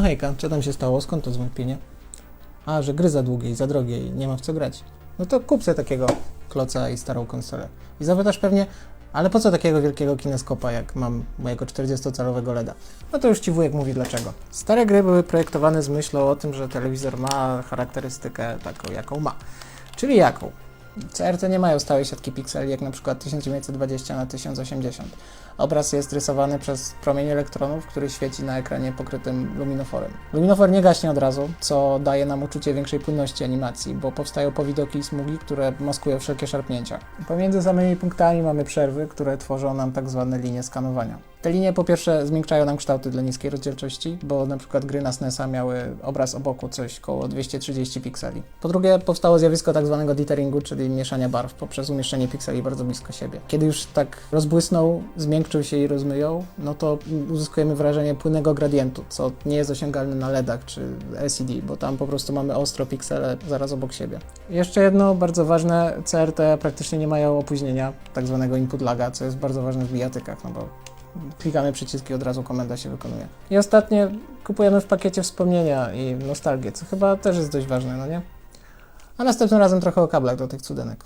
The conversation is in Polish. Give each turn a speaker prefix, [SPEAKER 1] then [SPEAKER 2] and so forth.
[SPEAKER 1] No hejka, co tam się stało? Skąd to zwątpienie? A, że gry za długie i za drogie i nie ma w co grać. No to kup sobie takiego kloca i starą konsolę. I zapytasz pewnie, ale po co takiego wielkiego kineskopa, jak mam mojego 40-calowego LEDa? No to już ci wujek mówi dlaczego. Stare gry były projektowane z myślą o tym, że telewizor ma charakterystykę taką, jaką ma. Czyli jaką? CRT nie mają stałej siatki pikseli, jak na przykład 1920 na 1080. Obraz jest rysowany przez promień elektronów, który świeci na ekranie pokrytym luminoforem. Luminofor nie gaśnie od razu, co daje nam uczucie większej płynności animacji, bo powstają powidoki i smugi, które maskują wszelkie szarpnięcia. Pomiędzy samymi punktami mamy przerwy, które tworzą nam tak zwane linie skanowania. Te linie po pierwsze zmiękczają nam kształty dla niskiej rozdzielczości, bo na przykład gry na SNES-a miały obraz o boku coś koło 230 pikseli. Po drugie powstało zjawisko tak zwanego ditheringu, czyli mieszania barw poprzez umieszczenie pikseli bardzo blisko siebie. Kiedy już tak rozbłysną, zmiękczą się i rozmyją, no to uzyskujemy wrażenie płynnego gradientu, co nie jest osiągalne na LEDach czy LCD, bo tam po prostu mamy ostro piksele zaraz obok siebie. Jeszcze jedno bardzo ważne, CRT praktycznie nie mają opóźnienia, tak zwanego input laga, co jest bardzo ważne w bijatykach, no bo klikamy przyciski, od razu komenda się wykonuje. I ostatnie, kupujemy w pakiecie wspomnienia i nostalgię, co chyba też jest dość ważne, no nie? A następnym razem trochę o kablach do tych cudenek.